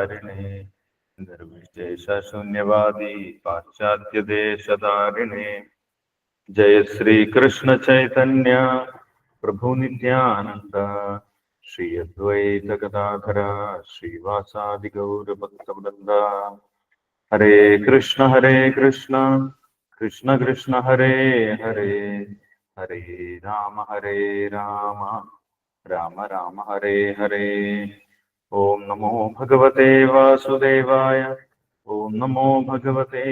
വിദ്യാധാരിണേ നിർവിശേഷ ശൂന്യവാദി പാശ്ചാത്യദേശധാരിണേ ജയ ശ്രീ കൃഷ്ണ ചൈതന്യ പ്രഭു നിത്യാനന്ദ ശ്രീ അദ്വൈത ഗദാധര ശ്രീവാസാദി ഗൗരഭക്തവൃന്ദ ഹരേ കൃഷ്ണ ഹരേ കൃഷ്ണ കൃഷ്ണ കൃഷ്ണ ഹരേ ഹരേ ഹരേ രാമ ഓം നമോ ഭഗവതേ വാസുദേവായ ഓം നമോ ഭഗവതേ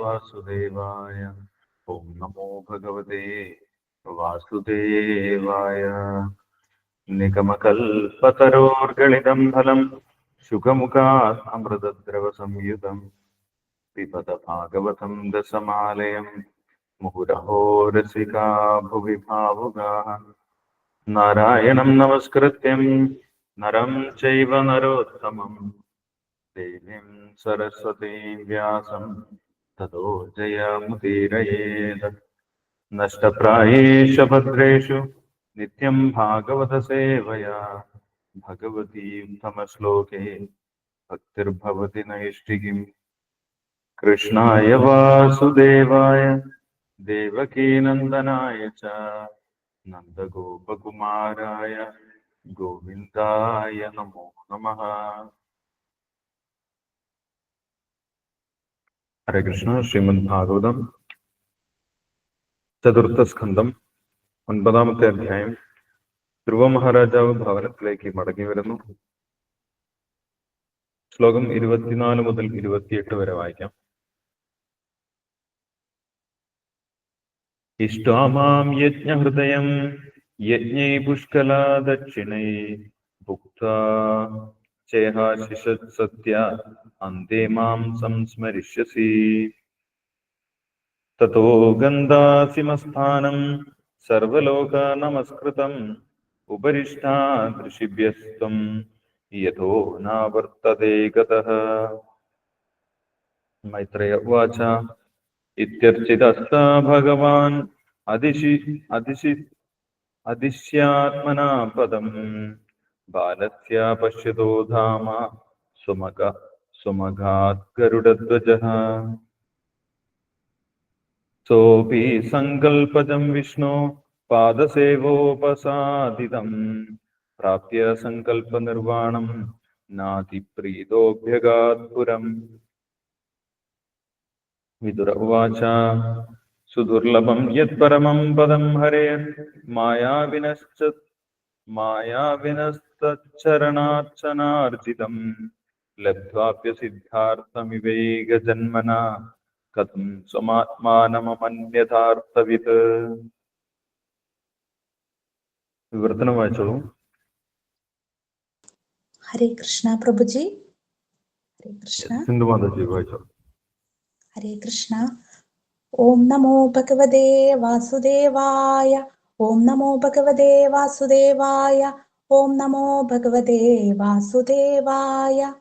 വാസുദേവായ ഓം നമോ ഭഗവതേ വാസുദേവായ. നിഗമകൽപതരോർഗളിതം ഫലം ശുഖമുഖാത് അമൃതദ്രവ സംയുതം പിബത ഭാഗവതം ദശമാലയം മുഹുരഹോ രസികാ ഭുവി ഭാവുകാ നാരായണം നമസ്കൃത്യം. नरम चैव नरोत्तमं। देवीं सरस्वतीं व्यासं जय मुदीर नष्टप्रायेषु भद्रेषु नित्यं उत्तम श्लोक भक्तिर्भवती नैष्टिकीम् कृष्णा वासुदेवाय देवकी नंदनाय नन्दगोपकुमाराय। ഗോവിന്ദായ നമോ നമ. ഹരേ കൃഷ്ണ ശ്രീമദ് ഭാഗവതം ചതുർത്ഥ സ്കന്ധം ഒൻപതാമത്തെ അധ്യായം. ധ്രുവ മഹാരാജാവ് ഭവനത്തിലേക്ക് മടങ്ങി വരുന്നു. ശ്ലോകം ഇരുപത്തിനാല് മുതൽ ഇരുപത്തിയെട്ട് വരെ വായിക്കാം. ഇഷ്ടാമാം യജ്ഞഹൃദയം യജ്ഞൈ പുഷ്കലാ ദക്ഷിണൈ ഭുക്താ ചേഹാശിഷത് സത്യ അന്തേ മാം സംസ്മരിഷ്യസി തതോ ഗന്ധാസിമസ്ഥാനം സർവലോക നമസ്കൃതം ഉപരിഷ്ടാദൃശിഭ്യസ്ത്വം യഥോ നാവർത്തതേ गतः। മൈത്രേയ ഉവാച ഇത്യർച്ചിതസ്ത ഭഗവാൻ അതിശി അതിശി अदिश्यात्मना पदम बालस्या पश्यतो धाम। सुमग, सुमघात् गरुडध्वजः। सोपि सङ्कल्पजम् विष्णो पादसेवोपसाधितम् प्राप्य सङ्कल्पनिर्वाणम्, नातिप्रीतोऽभ्यगात् पुरम्। विदुर उवाच। സുദുർലഭം യത് പരമം പദം ഹരേ. മായാവിനശ്ച മായാവിനശ്ചരണാർച്ചനാർജിതം. ലബ്ധ്വാപ്യ സിദ്ധാർത്ഥമിവേക ജന്മന കഥം സ്വമാത്മാനമന്യഥാർത്ഥവിത് വിവർത്തനം വായിച്ചോളൂ. ഹരേ കൃഷ്ണ പ്രഭുജി. ഹരേ കൃഷ്ണ. ഹരേ കൃഷ്ണ. ഓം നമോ ഭഗവതേ വാസുദേവായ ഓം നമോ ഭഗവതേ വാസുദേവായ ഓം നമോ ഭഗവതേ വാസുദേവായ.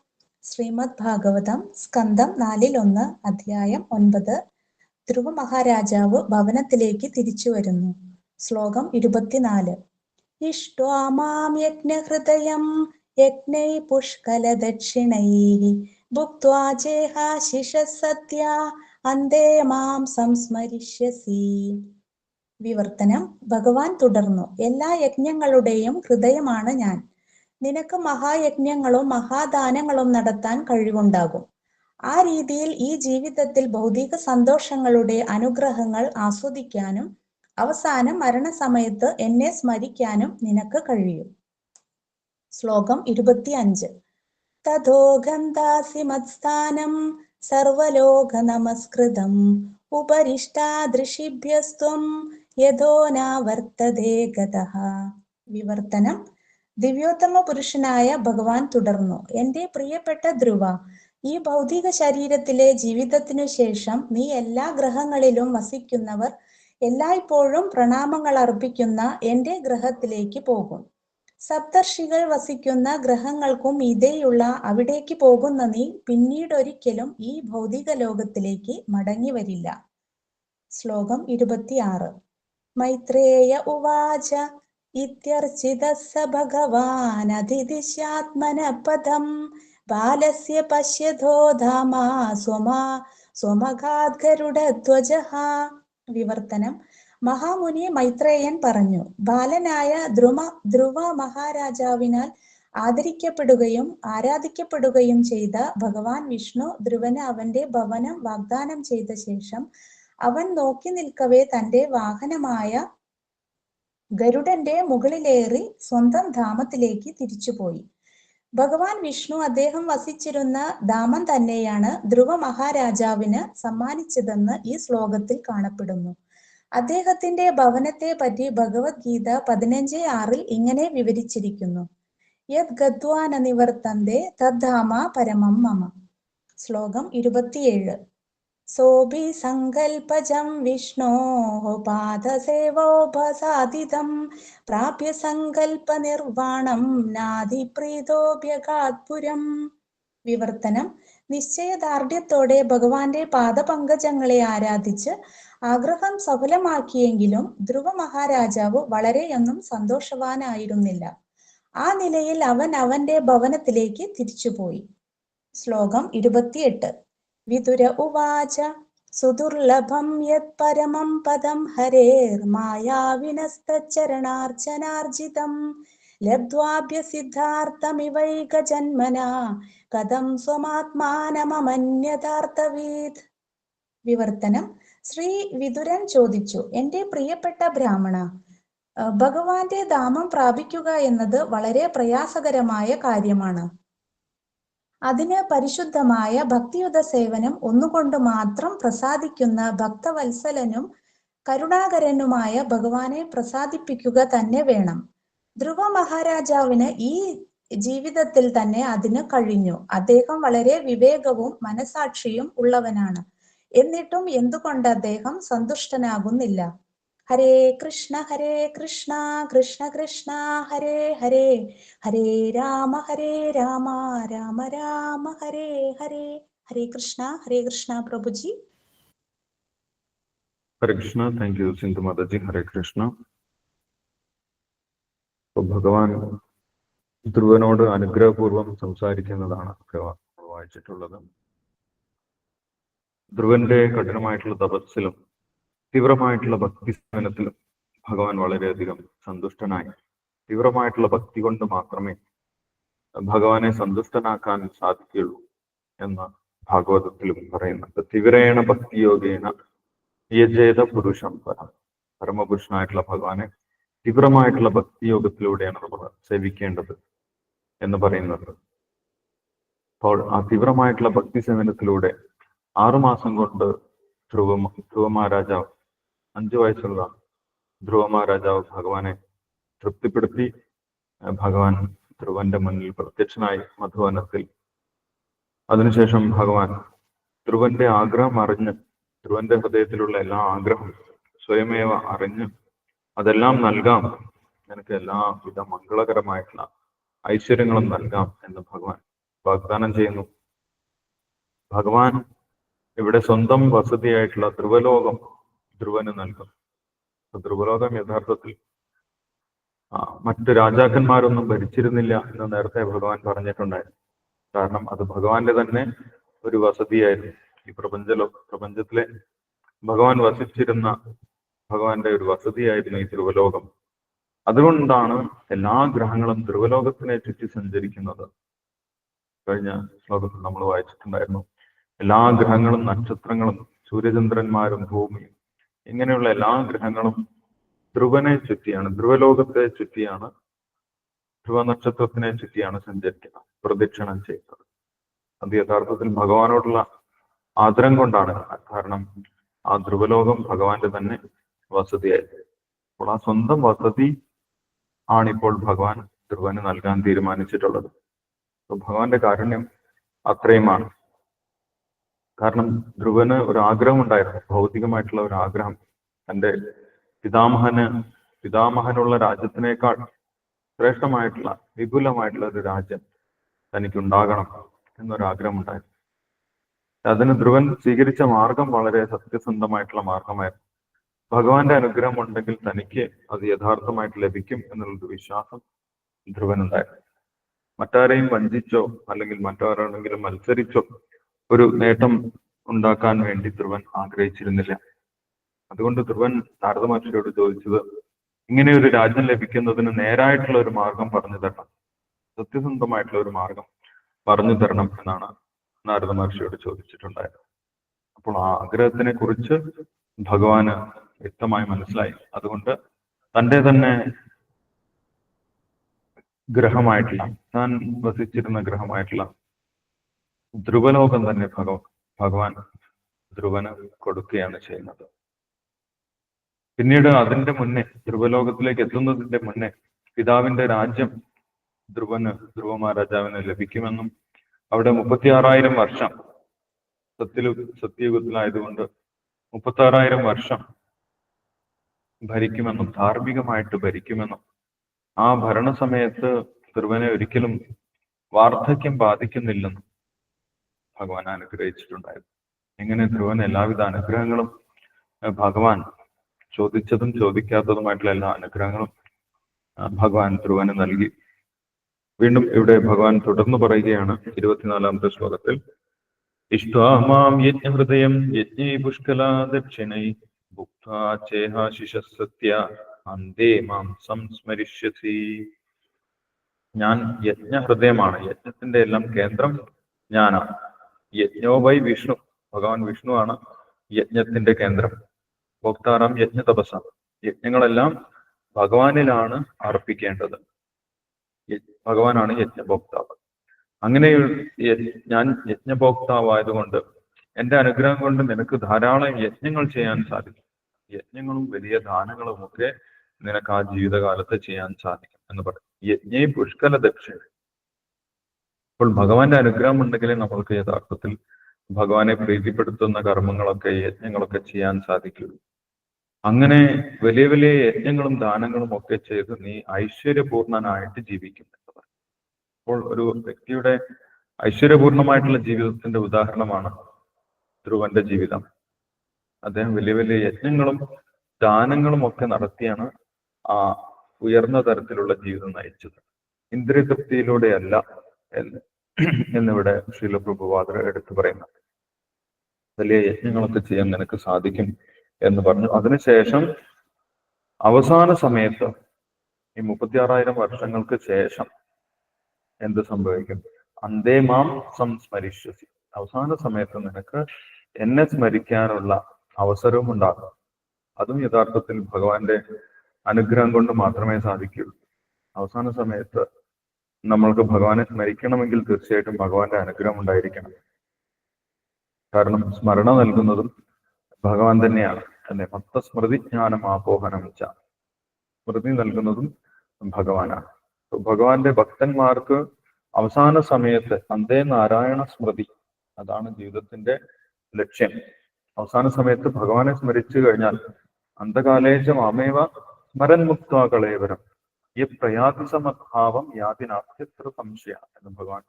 ശ്രീമദ് ഭാഗവതം സ്കന്ധം നാലിൽ ഒന്ന് അധ്യായം ഒൻപത്. ധ്രുവ മഹാരാജാവ് ഭവനത്തിലേക്ക് തിരിച്ചു വരുന്നു. ശ്ലോകം ഇരുപത്തിനാല്. ഇഷ്ടമാം യജ്ഞഹൃദയം യജ്ഞൈ പുഷ്കല ദക്ഷിണൈ. ഭുക്വാ ചേഹാശിഷ സത്യ അന്തേ മാം സംസ്മരിഷ്യസി. വിവർത്തനം. ഭഗവാൻ തുടർന്നു. എല്ലാ യജ്ഞങ്ങളുടെയും ഹൃദയമാണ് ഞാൻ. നിനക്ക് മഹായജ്ഞങ്ങളും മഹാദാനങ്ങളും നടത്താൻ കഴിവുണ്ടാകും. ആ രീതിയിൽ ഈ ജീവിതത്തിൽ ഭൗതിക സന്തോഷങ്ങളുടെ അനുഗ്രഹങ്ങൾ ആസ്വദിക്കാനും അവസാനം മരണസമയത്ത് എന്നെ സ്മരിക്കാനും നിനക്ക് കഴിയും. ശ്ലോകം ഇരുപത്തിയഞ്ച്. തഥോ ഗന്ധാസി മത്സ്ഥാനം സർവലോക നമസ്കൃതം ഉപരിഷ്ടാദൃശിഭ്യസ്ത്വം യഥോ നാവർത്തതേ ഗതഃ. വിവർത്തനം. ദിവ്യോത്തമ പുരുഷനായ ഭഗവാൻ തുടർന്നു. എന്റെ പ്രിയപ്പെട്ട ധ്രുവ ഈ ഭൗതിക ശരീരത്തിലെ ജീവിതത്തിനു ശേഷം നീ എല്ലാ ഗ്രഹങ്ങളിലും വസിക്കുന്നവർ എല്ലായ്പ്പോഴും പ്രണാമങ്ങൾ അർപ്പിക്കുന്ന എന്റെ ഗ്രഹത്തിലേക്ക് പോകും. സപ്തർഷികൾ വസിക്കുന്ന ഗ്രഹങ്ങൾക്കും ഇതേയുള്ള അവിടേക്ക് പോകുന്ന നീ പിന്നീടൊരിക്കലും ഈ ഭൗതിക ലോകത്തിലേക്ക് മടങ്ങി വരില്ല ശ്ലോകം ഇരുപത്തിയാറ്. മൈത്രേയ ഉവാച ഇത്യർച്ചിത സ ഭഗവാൻ അതിഥിശാത്മന പദം ബാലസ്യ പശ്യധോധാമാ ധാമ സ്വമാ സ്വമഘാത് ഗരുഡധ്വജഃ വിവർത്തനം മഹാമുനി മൈത്രേയൻ പറഞ്ഞു ബാലനായ ധ്രുമ ധ്രുവ മഹാരാജാവിനാൽ ആദരിക്കപ്പെടുകയും ആരാധിക്കപ്പെടുകയും ചെയ്ത ഭഗവാൻ വിഷ്ണു ധ്രുവന് അവന്റെ ഭവനം വാഗ്ദാനം ചെയ്ത ശേഷം അവൻ നോക്കി നിൽക്കവേ തന്റെ വാഹനമായ ഗരുഡന്റെ മുകളിലേറി സ്വന്തം ധാമത്തിലേക്ക് തിരിച്ചുപോയി. ഭഗവാൻ വിഷ്ണു അദ്ദേഹം വസിച്ചിരുന്ന ധാമം തന്നെയാണ് ധ്രുവ മഹാരാജാവിന് സമ്മാനിച്ചതെന്ന് ഈ ശ്ലോകത്തിൽ കാണപ്പെടുന്നു. അദ്ദേഹത്തിന്റെ ഭവനത്തെ പറ്റി ഭഗവത്ഗീത പതിനഞ്ച് ആറിൽ ഇങ്ങനെ വിവരിച്ചിരിക്കുന്നു. യത് ഗദ്വാന നിവർത്തന്തേ തദ്ധാമ പരമം മമ. ശ്ലോകം ഇരുപത്തിയേഴ്. സോഭി സങ്കൽപ്പജം വിഷ്ണോ പാദസേവോപസാദിതം പ്രാപ്യ സങ്കൽപ്പ നിർവാണം നാദിപ്രീതോപ്യകാത്പുരം വിവർത്തനം നിശ്ചയദാർഢ്യത്തോടെ ഭഗവാന്റെ പാദപങ്കജങ്ങളെ ആരാധിച്ച് ആഗ്രഹം സഫലമാക്കിയെങ്കിലും ധ്രുവ മഹാരാജാവ് വളരെയൊന്നും സന്തോഷവാനായിരുന്നില്ല. ആ നിലയിൽ അവൻ അവന്റെ ഭവനത്തിലേക്ക് തിരിച്ചുപോയി. ശ്ലോകം ഇരുപത്തിയെട്ട്. വിതുര ഉവാച സുദുർലഭം യത് പരമം പദം ഹരേർ മായാവിനസ്തചരണാർച്ചനാർജിതം ലബ്ധ്വാഭ്യസിദ്ധാർത്ഥമിവൈക ജന്മന കഥം സ്വമാത്മാനമന്യഥാർത്ഥവീത് വിവർത്തനം. ശ്രീ വിതുരൻ ചോദിച്ചു എന്റെ പ്രിയപ്പെട്ട ബ്രാഹ്മണ ഭഗവാന്റെ ധാമം പ്രാപിക്കുക എന്നത് വളരെ പ്രയാസകരമായ കാര്യമാണ്. അതിന് പരിശുദ്ധമായ ഭക്തിയുത സേവനം ഒന്നുകൊണ്ട് മാത്രം പ്രസാദിക്കുന്ന ഭക്തവത്സലനും കരുണാകരനുമായ ഭഗവാനെ പ്രസാദിപ്പിക്കുക തന്നെ വേണം. ധ്രുവ മഹാരാജാവിന് ഈ ജീവിതത്തിൽ തന്നെ അതിന് കഴിഞ്ഞു. അദ്ദേഹം വളരെ വിവേകവും മനസാക്ഷിയും ഉള്ളവനാണ്. എന്നിട്ടും എന്തുകൊണ്ട് അദ്ദേഹം സന്തുഷ്ടനാകുന്നില്ല? ഹരേ കൃഷ്ണ ഹരേ കൃഷ്ണ കൃഷ്ണ കൃഷ്ണ ഹരേ ഹരേ ഹരേ രാമ ഹരേ രാമ രാമ രാമ ഹരേ ഹരേ ഹരേ കൃഷ്ണ ഹരേ കൃഷ്ണ പ്രഭുജി. Hare Krishna thank you Sindhu Mataji. ഹരേ കൃഷ്ണ. ഭഗവാൻ ധ്രുവനോട് അനുഗ്രഹപൂർവം സംസാരിക്കുന്നതാണ് വായിച്ചിട്ടുള്ളത്. ധ്രുവന്റെ കഠിനമായിട്ടുള്ള തപസ്സിലും തീവ്രമായിട്ടുള്ള ഭക്തി സേവനത്തിലും ഭഗവാൻ വളരെയധികം സന്തുഷ്ടനായി. തീവ്രമായിട്ടുള്ള ഭക്തി കൊണ്ട് മാത്രമേ ഭഗവാനെ സന്തുഷ്ടനാക്കാൻ സാധിക്കുകയുള്ളൂ എന്ന് ഭാഗവതത്തിലും പറയുന്നുണ്ട്. തീവ്രേണ ഭക്തിയോഗേന യജേത പുരുഷം പരം പരമപുരുഷനായിട്ടുള്ള ഭഗവാനെ തീവ്രമായിട്ടുള്ള ഭക്തിയോഗത്തിലൂടെയാണ് നമ്മൾ സേവിക്കേണ്ടത് എന്ന് പറയുന്നത്. അപ്പോൾ ആ തീവ്രമായിട്ടുള്ള ഭക്തി സേവനത്തിലൂടെ ആറുമാസം കൊണ്ട് ധ്രുവ ധ്രുവ മഹാരാജാവ് അഞ്ചു വയസ്സുള്ള ധ്രുവ മഹാരാജാവ് ഭഗവാനെ തൃപ്തിപ്പെടുത്തി ഭഗവാൻ ധ്രുവന്റെ മുന്നിൽ പ്രത്യക്ഷനായി മധുവനത്തിൽ. അതിനുശേഷം ഭഗവാൻ ധ്രുവന്റെ ആഗ്രഹം അറിഞ്ഞ് ധ്രുവന്റെ ഹൃദയത്തിലുള്ള എല്ലാ ആഗ്രഹം സ്വയമേവ അറിഞ്ഞ് അതെല്ലാം നൽകാം. നിനക്ക് എല്ലാവിധ മംഗളകരമായിട്ടുള്ള ഐശ്വര്യങ്ങളും നൽകാം എന്ന് ഭഗവാൻ വാഗ്ദാനം ചെയ്യുന്നു. ഭഗവാൻ ഇവിടെ സ്വന്തം വസതിയായിട്ടുള്ള ധ്രുവലോകം ധ്രുവന് നൽകും. ധ്രുവലോകം യഥാർത്ഥത്തിൽ മറ്റ് രാജാക്കന്മാരൊന്നും ഭരിച്ചിരുന്നില്ല എന്ന് നേരത്തെ ഭഗവാൻ പറഞ്ഞിട്ടുണ്ടായിരുന്നു. കാരണം അത് ഭഗവാന്റെ തന്നെ ഒരു വസതിയായിരുന്നു. ഈ പ്രപഞ്ചലോ പ്രപഞ്ചത്തിലെ ഭഗവാൻ വസിച്ചിരുന്ന ഭഗവാന്റെ ഒരു വസതിയായിരുന്നു ഈ ധ്രുവലോകം. അതുകൊണ്ടാണ് എല്ലാ ഗ്രഹങ്ങളും ധ്രുവലോകത്തിനെ ചുറ്റി സഞ്ചരിക്കുന്നത്. കഴിഞ്ഞ ശ്ലോകത്തിൽ നമ്മൾ വായിച്ചിട്ടുണ്ടായിരുന്നു. എല്ലാ ഗ്രഹങ്ങളും നക്ഷത്രങ്ങളും സൂര്യചന്ദ്രന്മാരും ഭൂമിയും ഇങ്ങനെയുള്ള എല്ലാ ഗ്രഹങ്ങളും ധ്രുവനെ ചുറ്റിയാണ് ധ്രുവലോകത്തെ ചുറ്റിയാണ് ധ്രുവ നക്ഷത്രത്തിനെ ചുറ്റിയാണ് സഞ്ചരിക്കുന്നത് പ്രദക്ഷിണം ചെയ്യുന്നത്. അത് യഥാർത്ഥത്തിൽ ഭഗവാനോടുള്ള ആദരം കൊണ്ടാണ്. കാരണം ആ ധ്രുവലോകം ഭഗവാന്റെ തന്നെ വസതിയായിരുന്നു അപ്പോൾ ആ സ്വന്തം വസതി ആണിപ്പോൾ ഭഗവാൻ ധ്രുവന് നൽകാൻ തീരുമാനിച്ചിട്ടുള്ളത്. അപ്പൊ ഭഗവാന്റെ കാരുണ്യം അത്രയുമാണ്. കാരണം ധ്രുവന് ഒരു ആഗ്രഹം ഉണ്ടായിരുന്നു. ഭൗതികമായിട്ടുള്ള ഒരു ആഗ്രഹം. തന്റെ പിതാമഹന് പിതാമഹനുള്ള രാജ്യത്തിനേക്കാൾ ശ്രേഷ്ഠമായിട്ടുള്ള വിപുലമായിട്ടുള്ള ഒരു രാജ്യം തനിക്കുണ്ടാകണം എന്നൊരാഗ്രഹം ഉണ്ടായിരുന്നു അതിന് ധ്രുവൻ സ്വീകരിച്ച മാർഗം വളരെ സത്യസന്ധമായിട്ടുള്ള മാർഗമായിരുന്നു. ഭഗവാന്റെ അനുഗ്രഹം ഉണ്ടെങ്കിൽ തനിക്ക് അത് യഥാർത്ഥമായിട്ട് ലഭിക്കും എന്നുള്ളൊരു വിശ്വാസം ധ്രുവനുണ്ടായിരുന്നു. മറ്റാരെയും വഞ്ചിച്ചോ അല്ലെങ്കിൽ മറ്റാരാണെങ്കിലും മത്സരിച്ചോ ഒരു നേട്ടം ഉണ്ടാക്കാൻ വേണ്ടി ധ്രുവൻ ആഗ്രഹിച്ചിരുന്നില്ല. അതുകൊണ്ട് ധ്രുവൻ നാരദ മഹർഷിയോട് ചോദിച്ചത് ഇങ്ങനെ ഒരു രാജ്യം ലഭിക്കുന്നതിന് നേരായിട്ടുള്ള ഒരു മാർഗം പറഞ്ഞു തരണം. സത്യസന്ധമായിട്ടുള്ള ഒരു മാർഗം പറഞ്ഞു തരണം എന്നാണ് നാരദ മഹർഷിയോട് ചോദിച്ചിട്ടുണ്ടായത്. അപ്പോൾ ആ ആഗ്രഹത്തിനെ കുറിച്ച് ഭഗവാന് വ്യക്തമായി മനസ്സിലായി. അതുകൊണ്ട് തന്റെ തന്നെ ഗ്രഹമായിട്ടുള്ള താൻ വസിച്ചിരുന്ന ഗ്രഹമായിട്ടുള്ള ധ്രുവലോകം തന്നെ ഭഗവ ഭഗവാൻ ധ്രുവന് കൊടുക്കുകയാണ് ചെയ്യുന്നത്. പിന്നീട് അതിന്റെ മുന്നേ ധ്രുവലോകത്തിലേക്ക് എത്തുന്നതിന്റെ മുന്നേ പിതാവിന്റെ രാജ്യം ധ്രുവന് ധ്രുവ മഹാരാജാവിന് ലഭിക്കുമെന്നും അവിടെ മുപ്പത്തിയാറായിരം വർഷം സത്യലു സത്യയുഗത്തിലായതുകൊണ്ട് മുപ്പത്തി ആറായിരം വർഷം ഭരിക്കുമെന്നും ധാർമ്മികമായിട്ട് ഭരിക്കുമെന്നും ആ ഭരണസമയത്ത് ധ്രുവനെ ഒരിക്കലും വാർദ്ധക്യം ബാധിക്കുന്നില്ലെന്നും ഭഗവാൻ അനുഗ്രഹിച്ചിട്ടുണ്ടായിരുന്നു. ഇങ്ങനെ ധ്രുവൻ എല്ലാവിധ അനുഗ്രഹങ്ങളും ഭഗവാൻ ചോദിച്ചതും ചോദിക്കാത്തതുമായിട്ടുള്ള എല്ലാ അനുഗ്രഹങ്ങളും ഭഗവാൻ ധ്രുവന് നൽകി. വീണ്ടും ഇവിടെ ഭഗവാൻ തുടർന്ന് പറയുകയാണ് ഇരുപത്തിനാലാമത്തെ ശ്ലോകത്തിൽ. ഇഷ്ടാ മാം യജ്ഞഹൃദയം യജ്ഞൈ പുഷ്കലാ ദക്ഷിണൈ. ഭുക്താ ചേഹാശിഷസത്യ അന്തേ മാം സംസ്മരിഷ്യസി. ഞാൻ യജ്ഞഹൃദയമാണ് യജ്ഞത്തിന്റെ എല്ലാം കേന്ദ്രം ഞാനാണ് യജ്ഞോ വൈ വിഷ്ണു ഭഗവാൻ വിഷ്ണുവാണ് യജ്ഞത്തിന്റെ കേന്ദ്രം. ഭോക്താറാം യജ്ഞ തപസ യജ്ഞങ്ങളെല്ലാം ഭഗവാനിലാണ് അർപ്പിക്കേണ്ടത്. ഭഗവാനാണ് യജ്ഞഭോക്താവ് അങ്ങനെ ഞാൻ യജ്ഞഭോക്താവായതുകൊണ്ട് എന്റെ അനുഗ്രഹം കൊണ്ട് നിനക്ക് ധാരാളം യജ്ഞങ്ങൾ ചെയ്യാൻ സാധിക്കും. യജ്ഞങ്ങളും വലിയ ദാനങ്ങളും ഒക്കെ നിനക്ക് ആ ജീവിതകാലത്ത് ചെയ്യാൻ സാധിക്കും എന്ന് പറയും. യജ്ഞേ പുഷ്കല ദക്ഷിണ. അപ്പോൾ ഭഗവാന്റെ അനുഗ്രഹം ഉണ്ടെങ്കിലേ നമ്മൾക്ക് യഥാർത്ഥത്തിൽ ഭഗവാനെ പ്രീതിപ്പെടുത്തുന്ന കർമ്മങ്ങളൊക്കെ യജ്ഞങ്ങളൊക്കെ ചെയ്യാൻ സാധിക്കുള്ളൂ അങ്ങനെ വലിയ വലിയ യജ്ഞങ്ങളും ദാനങ്ങളും ഒക്കെ ചെയ്ത് നീ ഐശ്വര്യപൂർണനായിട്ട് ജീവിക്കും എന്ന് പറയും. അപ്പോൾ ഒരു വ്യക്തിയുടെ ഐശ്വര്യപൂർണമായിട്ടുള്ള ജീവിതത്തിന്റെ ഉദാഹരണമാണ് ധ്രുവന്റെ ജീവിതം. അദ്ദേഹം വലിയ വലിയ യജ്ഞങ്ങളും ദാനങ്ങളും ഒക്കെ നടത്തിയാണ് ആ ഉയർന്ന തരത്തിലുള്ള ജീവിതം നയിച്ചത്. ഇന്ദ്രിയതൃപ്തിയിലൂടെയല്ല എന്ന് എന്നിവിടെ ശീലപ്രഭുവാദർ എടുത്തു പറയുന്നത്. വലിയ യജ്ഞങ്ങളൊക്കെ ചെയ്യാൻ നിനക്ക് സാധിക്കും എന്ന് പറഞ്ഞു. അതിനുശേഷം അവസാന സമയത്ത് ഈ മുപ്പത്തിയാറായിരം വർഷങ്ങൾക്ക് ശേഷം എന്ത് സംഭവിക്കും? അന്തേ മാം സംസ്മരിശ്വസി അവസാന സമയത്ത് നിനക്ക് എന്നെ സ്മരിക്കാനുള്ള അവസരവും ഉണ്ടാകും അതും യഥാർത്ഥത്തിൽ ഭഗവാന്റെ അനുഗ്രഹം കൊണ്ട് മാത്രമേ സാധിക്കുകയുള്ളൂ. അവസാന സമയത്ത് നമ്മൾക്ക് ഭഗവാനെ സ്മരിക്കണമെങ്കിൽ തീർച്ചയായിട്ടും ഭഗവാന്റെ അനുഗ്രഹം ഉണ്ടായിരിക്കണം. കാരണം സ്മരണ നൽകുന്നതും ഭഗവാൻ തന്നെയാണ്. അല്ലെ? മൊത്ത സ്മൃതിജ്ഞാനം ആപോഹനം വെച്ച സ്മൃതി നൽകുന്നതും ഭഗവാനാണ്. ഭഗവാന്റെ ഭക്തന്മാർക്ക് അവസാന സമയത്ത് അന്തേ നാരായണ സ്മൃതി. അതാണ് ജീവിതത്തിന്റെ ലക്ഷ്യം. അവസാന സമയത്ത് ഭഗവാനെ സ്മരിച്ചു കഴിഞ്ഞാൽ അന്ധകാലേജ മാമേവ സ്മരൻ കളേവരം. ഈ പ്രയാതി സമഭാവം യാതിനാഭ്യത്ര സംശയ എന്ന് ഭഗവാൻ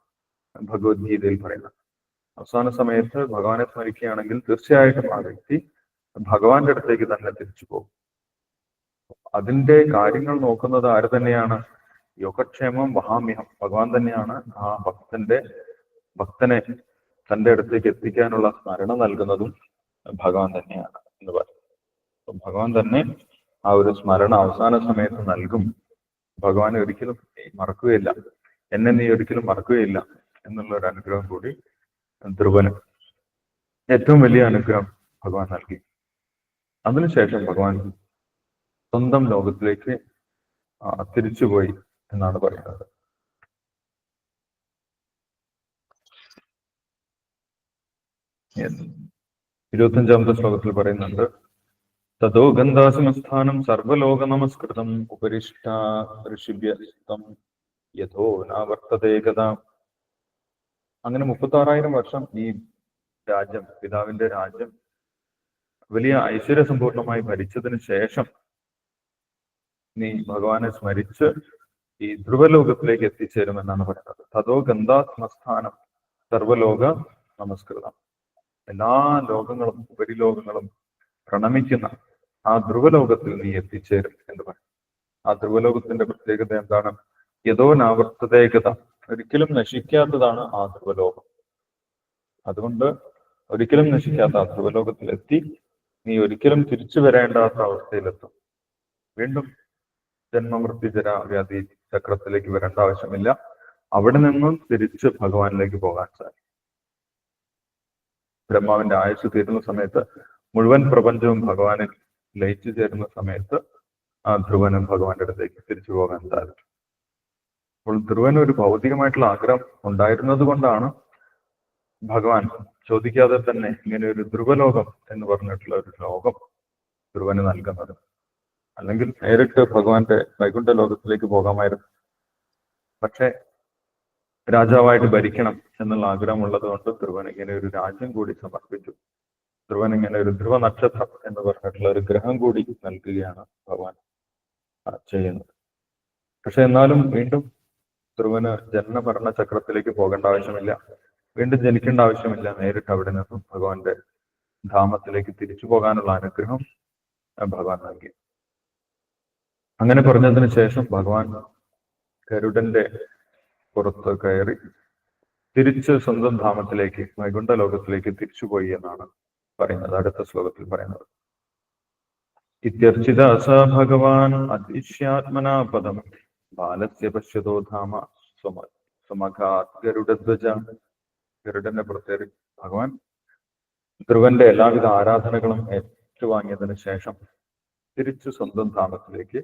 ഭഗവത്ഗീതയിൽ പറയുന്നത് അവസാന സമയത്ത് ഭഗവാനെ സ്മരിക്കുകയാണെങ്കിൽ തീർച്ചയായിട്ടും ആ വ്യക്തി ഭഗവാന്റെ അടുത്തേക്ക് തന്നെ തിരിച്ചു പോകും. അതിന്റെ കാര്യങ്ങൾ നോക്കുന്നത് ആര് തന്നെയാണ്? യോഗക്ഷേമം വഹാമ്യഹം. ഭഗവാൻ തന്നെയാണ് ആ ഭക്തന്റെ ഭക്തനെ തന്റെ അടുത്തേക്ക് എത്തിക്കാനുള്ള സ്മരണ നൽകുന്നതും ഭഗവാൻ തന്നെയാണ് എന്ന് പറയും. ഭഗവാൻ തന്നെ ആ ഒരു സ്മരണ അവസാന സമയത്ത് നൽകും. ഭഗവാനെ ഒരിക്കലും മറക്കുകയില്ല. എന്നെ നീ ഒരിക്കലും മറക്കുകയില്ല എന്നുള്ള ഒരു അനുഗ്രഹം കൂടി ധ്രുവന്. ഏറ്റവും വലിയ അനുഗ്രഹം ഭഗവാൻ നൽകി. അതിനുശേഷം ഭഗവാൻ സ്വന്തം ലോകത്തിലേക്ക് തിരിച്ചുപോയി. എന്നാണ് പറയുന്നത്. ഇരുപത്തഞ്ചാമത്തെ ശ്ലോകത്തിൽ പറയുന്നുണ്ട് തതോ ഗന്ധാസമസ്ഥാനം സർവലോക നമസ്കൃതം ഉപരിഷ്ട ഋഷിഭ്യസ്തം യഥോ നാവർത്തതേകത അങ്ങനെ മുപ്പത്തി ആറായിരം വർഷം ഈ രാജ്യം പിതാവിന്റെ രാജ്യം വലിയ ഐശ്വര്യസമ്പൂർണമായി ഭരിച്ചതിന് ശേഷം നീ ഭഗവാനെ സ്മരിച്ച് ഈ ധ്രുവലോകത്തിലേക്ക് എത്തിച്ചേരുമെന്നാണ് പറയുന്നത്. തതോ ഗന്ധാത്മസ്ഥാനം സർവലോക നമസ്കൃതം. എല്ലാ ലോകങ്ങളും ഉപരിലോകങ്ങളും പ്രണമിക്കുന്ന ആ ധ്രുവലോകത്തിൽ നീ എത്തിച്ചേരും എന്ന് പറയും. ആ ധ്രുവലോകത്തിന്റെ പ്രത്യേകത എന്താണ്? യഥോ നാവർത്തതേകത. ഒരിക്കലും നശിക്കാത്തതാണ് ആ ധ്രുവലോകം. അതുകൊണ്ട് ഒരിക്കലും നശിക്കാത്ത ആ ധ്രുവലോകത്തിലെത്തി നീ ഒരിക്കലും തിരിച്ചു വരേണ്ടാത്ത അവസ്ഥയിലെത്തും. വീണ്ടും ജന്മമൃത്യുജര വ്യാധി ചക്രത്തിലേക്ക് വരേണ്ട ആവശ്യമില്ല. അവിടെ നിന്നും തിരിച്ച് ഭഗവാനിലേക്ക് പോകാൻ സാധിക്കും. ബ്രഹ്മാവിന്റെ ആയുസ് തീരുന്ന സമയത്ത് മുഴുവൻ പ്രപഞ്ചവും ഭഗവാനിൽ ലയിച്ചു ചേരുന്ന സമയത്ത് ആ ധ്രുവനും ഭഗവാന്റെ അടുത്തേക്ക് തിരിച്ചു പോകാൻ സാധിക്കും. അപ്പോൾ ധ്രുവന് ഒരു ഭൗതികമായിട്ടുള്ള ആഗ്രഹം ഉണ്ടായിരുന്നത് കൊണ്ടാണ് ഭഗവാൻ ചോദിക്കാതെ തന്നെ ഇങ്ങനെ ഒരു ധ്രുവലോകം എന്ന് പറഞ്ഞിട്ടുള്ള ഒരു ലോകം ധ്രുവന് നൽകുന്നത്. അല്ലെങ്കിൽ നേരിട്ട് ഭഗവാന്റെ വൈകുണ്ഠ ലോകത്തിലേക്ക് പോകാമായിരുന്നു. പക്ഷെ രാജാവായിട്ട് ഭരിക്കണം എന്നുള്ള ആഗ്രഹമുള്ളത് കൊണ്ട് ധ്രുവൻ ഇങ്ങനെ ഒരു രാജ്യം കൂടി സമർപ്പിച്ചു. ധ്രുവൻ ഇങ്ങനെ ഒരു ധ്രുവ നക്ഷത്രം എന്ന് പറഞ്ഞിട്ടുള്ള ഒരു ഗ്രഹം കൂടി നൽകുകയാണ് ഭഗവാൻ ചെയ്യുന്നത്. പക്ഷെ എന്നാലും വീണ്ടും ധ്രുവന് ജനന ഭരണ ചക്രത്തിലേക്ക് പോകേണ്ട ആവശ്യമില്ല. വീണ്ടും ജനിക്കേണ്ട ആവശ്യമില്ല. നേരിട്ട് അവിടെ നിന്നും ഭഗവാന്റെ ധാമത്തിലേക്ക് തിരിച്ചു പോകാനുള്ള അനുഗ്രഹം ഭഗവാൻ നൽകി. അങ്ങനെ പറഞ്ഞതിന് ശേഷം ഭഗവാൻ ഗരുഡന്റെ പുറത്ത് കയറി തിരിച്ച് സ്വന്തം ധാമത്തിലേക്ക് വൈകുണ്ഠ ലോകത്തിലേക്ക് തിരിച്ചുപോയി എന്നാണ് പറയുന്നത് അടുത്ത ശ്ലോകത്തിൽ പറയുന്നത്. ഇത്യർച്ചിത സ ഭഗവാൻ അതിശ്യാത്മനാ പദം ബാലസ്യ പശ്യതോ ധാമ സ്വമ സമഘാത് ഗരുഡധ്വജ. ഗരുഡന്റെ പുറത്തേറി ഭഗവാൻ ധ്രുവന്റെ എല്ലാവിധ ആരാധനകളും ഏറ്റുവാങ്ങിയതിനു ശേഷം തിരിച്ചു സ്വന്തം ധാമത്തിലേക്ക്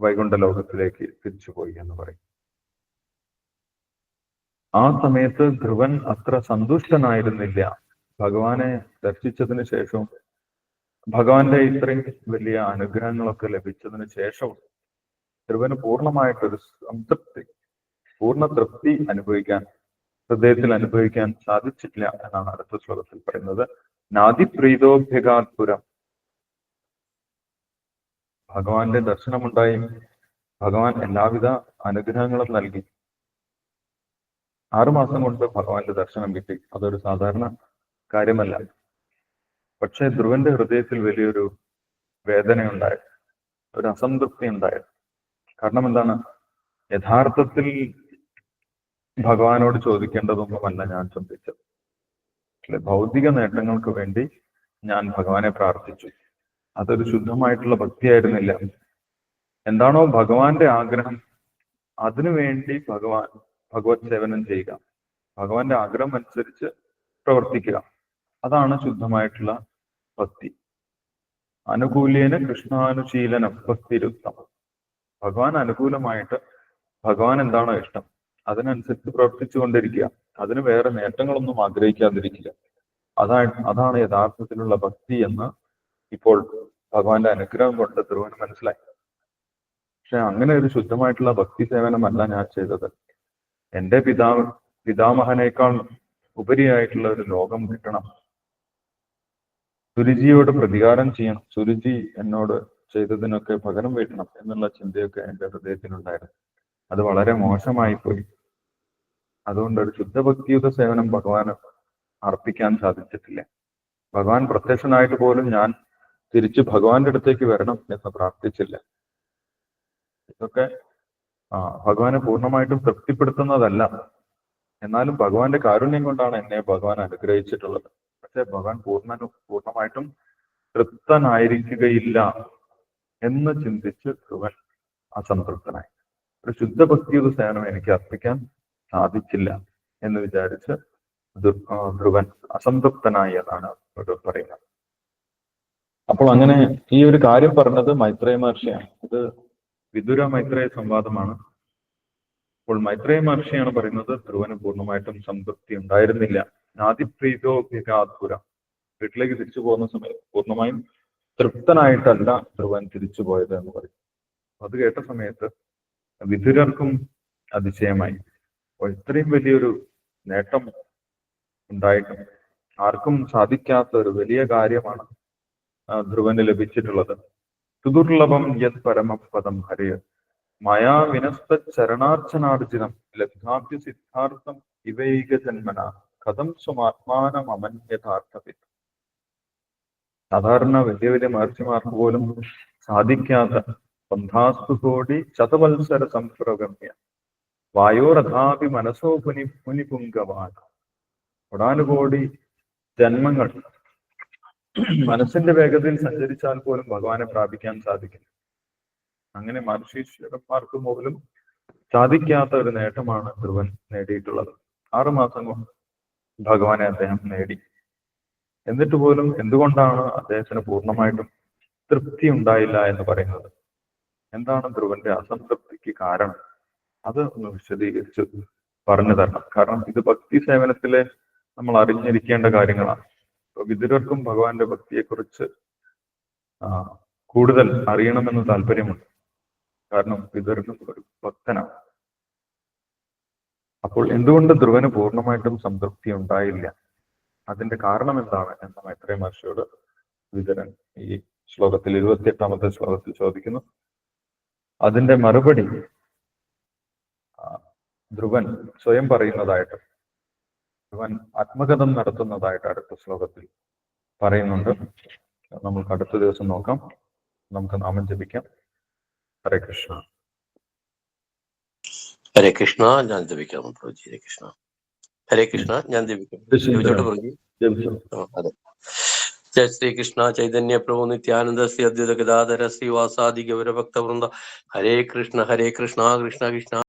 വൈകുണ്ഠ ലോകത്തിലേക്ക് തിരിച്ചുപോയി എന്ന് പറയും. ആ സമയത്ത് ധ്രുവൻ അത്ര സന്തുഷ്ടനായിരുന്നില്ല. ഭഗവാനെ ദർശിച്ചതിന് ശേഷവും ഭഗവാന്റെ ഇത്രയും വലിയ അനുഗ്രഹങ്ങളൊക്കെ ലഭിച്ചതിന് ശേഷവും ധ്രുവന് പൂർണമായിട്ടൊരു സംതൃപ്തി പൂർണ തൃപ്തി അനുഭവിക്കാൻ ഹൃദയത്തിൽ അനുഭവിക്കാൻ സാധിച്ചിട്ടില്ല എന്നാണ് അടുത്ത ശ്ലോകത്തിൽ പറയുന്നത്. നാദിപ്രീതോഭ്യഗാത്പുരം ഭഗവാന്റെ ദർശനമുണ്ടായി. ഭഗവാൻ എല്ലാവിധ അനുഗ്രഹങ്ങളും നൽകി. ആറുമാസം കൊണ്ട് ഭഗവാന്റെ ദർശനം കിട്ടി. അതൊരു സാധാരണ കാര്യമല്ല. പക്ഷേ ധ്രുവന്റെ ഹൃദയത്തിൽ വലിയൊരു വേദനയുണ്ടായി. ഒരു അസംതൃപ്തി ഉണ്ടായി. കാരണം എന്താണ്? യഥാർത്ഥത്തിൽ ഭഗവാനോട് ചോദിക്കേണ്ടതൊന്നുമല്ല ഞാൻ ചിന്തിച്ചത്. ഭൗതിക നേട്ടങ്ങൾക്ക് വേണ്ടി ഞാൻ ഭഗവാനെ പ്രാർത്ഥിച്ചു. അതൊരു ശുദ്ധമായിട്ടുള്ള ഭക്തിയായിരുന്നില്ല. എന്താണോ ഭഗവാന്റെ ആഗ്രഹം അതിനു വേണ്ടി ഭഗവാൻ ഭഗവത് സേവനം ചെയ്യുക. ഭഗവാന്റെ ആഗ്രഹം അനുസരിച്ച് പ്രവർത്തിക്കുക. അതാണ് ശുദ്ധമായിട്ടുള്ള ഭക്തി. അനുകൂല്യേന കൃഷ്ണാനുശീലന ഭക്തിരുത്തം. ഭഗവാൻ അനുകൂലമായിട്ട് ഭഗവാൻ എന്താണോ ഇഷ്ടം അതിനനുസരിച്ച് പ്രവർത്തിച്ചു കൊണ്ടിരിക്കുക. അതിന് വേറെ നേട്ടങ്ങളൊന്നും ആഗ്രഹിക്കാതിരിക്കുക. അതാണ് അതാണ് യഥാർത്ഥത്തിലുള്ള ഭക്തി എന്ന് ഇപ്പോൾ ഭഗവാന്റെ അനുഗ്രഹം കൊണ്ട് ധ്രുവന് മനസ്സിലായി. പക്ഷെ അങ്ങനെ ഒരു ശുദ്ധമായിട്ടുള്ള ഭക്തി സേവനമല്ല ഞാൻ ചെയ്തത്. എന്റെ പിതാവ് പിതാമഹനേക്കാൾ ഉപരിയായിട്ടുള്ള ഒരു ലോകം കിട്ടണം. സുരുചിയോട് പ്രതികാരം ചെയ്യണം. സുരുചി എന്നോട് ചെയ്തതിനൊക്കെ പകരം വീട്ടണം എന്നുള്ള ചിന്തയൊക്കെ എന്റെ ഹൃദയത്തിലുണ്ടായിരുന്നു. അത് വളരെ മോശമായി പോയി അതുകൊണ്ട് ഒരു ശുദ്ധഭക്തിയുടെ സേവനം ഭഗവാന് അർപ്പിക്കാൻ സാധിച്ചിട്ടില്ല. ഭഗവാൻ പ്രത്യക്ഷനായിട്ട് പോലും ഞാൻ തിരിച്ച് ഭഗവാന്റെ അടുത്തേക്ക് വരണം എന്ന് പ്രാർത്ഥിച്ചില്ല. ഇതൊക്കെ ആ ഭഗവാനെ പൂർണമായിട്ടും തൃപ്തിപ്പെടുത്തുന്നതല്ല. എന്നാലും ഭഗവാന്റെ കാരുണ്യം കൊണ്ടാണ് എന്നെ ഭഗവാൻ അനുഗ്രഹിച്ചിട്ടുള്ളത്. പക്ഷെ ഭഗവാൻ പൂർണ പൂർണമായിട്ടും തൃപ്തനായിരിക്കുകയില്ല എന്ന് ചിന്തിച്ച് ധ്രുവൻ അസംതൃപ്തനായി. ഒരു ശുദ്ധഭക്തിയുടെ സേവനം എനിക്ക് അർപ്പിക്കാൻ സാധിച്ചില്ല എന്ന് വിചാരിച്ച് ധ്രുവൻ അസംതൃപ്തനായി എന്നാണ് പറയുന്നത്. അപ്പോൾ അങ്ങനെ ഈ ഒരു കാര്യം പറഞ്ഞത് മൈത്രേയ മഹർഷിയാണ്. ഇത് വിദുര മൈത്രേയ സംവാദമാണ്. അപ്പോൾ മൈത്രേയ മഹർഷിയാണ് പറയുന്നത് ധ്രുവന് പൂർണമായിട്ടും സംതൃപ്തി ഉണ്ടായിരുന്നില്ല. ആദിപ്രീതോഭികാതുര വീട്ടിലേക്ക് തിരിച്ചു പോകുന്ന സമയത്ത് പൂർണമായും തൃപ്തനായിട്ടല്ല ധ്രുവൻ തിരിച്ചു പോയത് എന്ന് പറയും. അത് കേട്ട സമയത്ത് വിദുരർക്കും അതിശയമായി. ഇത്രയും വലിയൊരു നേട്ടം ഉണ്ടായിട്ടും ആർക്കും സാധിക്കാത്ത ഒരു വലിയ കാര്യമാണ് ധ്രുവന് ലഭിച്ചിട്ടുള്ളത്. സുദുർലഭം യത് പരമപദം ഹരിയ മയാ വിനസ്ത ചരണാർച്ചനാർജിതം ലബ്ധാഭ്യ സിദ്ധാർത്ഥം ഇവൈക ജന്മന കഥം സ്വമാത്മാനം അമന്യഥാർത്ഥവിത് സാധാരണ വലിയ വലിയ മഹർഷിമാർക്ക് പോലും സാധിക്കാത്ത പന്ഥാസ്തു കോടി ശതവത്സര സംപ്രഗമ്യ. വായോരഥാപി മനസ്സോ പുനി പുനിപുങ്കവാൻ. കോടാനുകോടി ജന്മങ്ങൾ മനസ്സിന്റെ വേഗതയിൽ സഞ്ചരിച്ചാൽ പോലും ഭഗവാനെ പ്രാപിക്കാൻ സാധിക്കില്ല. അങ്ങനെ മനുഷ്യർക്ക് പോലും സാധിക്കാത്ത ഒരു നേട്ടമാണ് ധ്രുവൻ നേടിയിട്ടുള്ളത്. ആറു മാസം കൊണ്ട് ഭഗവാനെ അദ്ദേഹം നേടി. എന്നിട്ട് പോലും എന്തുകൊണ്ടാണ് അദ്ദേഹത്തിന് പൂർണമായിട്ടും തൃപ്തി ഉണ്ടായില്ല എന്ന് പറയുന്നത്? എന്താണ് ധ്രുവന്റെ അസംതൃപ്തിക്ക് കാരണം? അത് ഒന്ന് വിശദീകരിച്ച് പറഞ്ഞു തരണം. കാരണം ഇത് ഭക്തി സേവനത്തിലെ നമ്മൾ അറിഞ്ഞിരിക്കേണ്ട കാര്യങ്ങളാണ്. വിതുരർക്കും ഭഗവാന്റെ ഭക്തിയെക്കുറിച്ച് കൂടുതൽ അറിയണമെന്ന് താല്പര്യമുണ്ട്. കാരണം വിതുരനും ഒരു ഭക്തനാണ്. അപ്പോൾ എന്തുകൊണ്ട് ധ്രുവന് പൂർണമായിട്ടും സംതൃപ്തി ഉണ്ടായില്ല? അതിന്റെ കാരണം എന്താണ് എന്ന മൈത്രേ മഹർഷിയോട് വിതുരൻ ഈ ശ്ലോകത്തിൽ ഇരുപത്തി എട്ടാമത്തെ ശ്ലോകത്തിൽ ചോദിക്കുന്നു. അതിന്റെ മറുപടി ധ്രുവൻ സ്വയം പറയുന്നതായിട്ട് ധ്രുവൻ ആത്മകഥം നടത്തുന്നതായിട്ട് അടുത്ത ശ്ലോകത്തിൽ പറയുന്നുണ്ട്. നമുക്ക് അടുത്ത ദിവസം നോക്കാം. നമുക്ക് നാമം ജപിക്കാം. ഹരേ കൃഷ്ണ. ഹരേ കൃഷ്ണ ഞാൻ ജപിക്കാം പ്രഭുജി. ഹരേ കൃഷ്ണ. ഹരേ കൃഷ്ണ ഞാൻ ജപിക്കാം. അതെ. ജയ ശ്രീകൃഷ്ണ ചൈതന്യ പ്രഭു നിത്യാനന്ദ ശ്രീ അദ്വൈത ഗതാധര ശ്രീവാസാദി ഗൗരഭക്തവൃന്ദ. ഹരേ കൃഷ്ണ ഹരേ കൃഷ്ണ കൃഷ്ണ കൃഷ്ണ.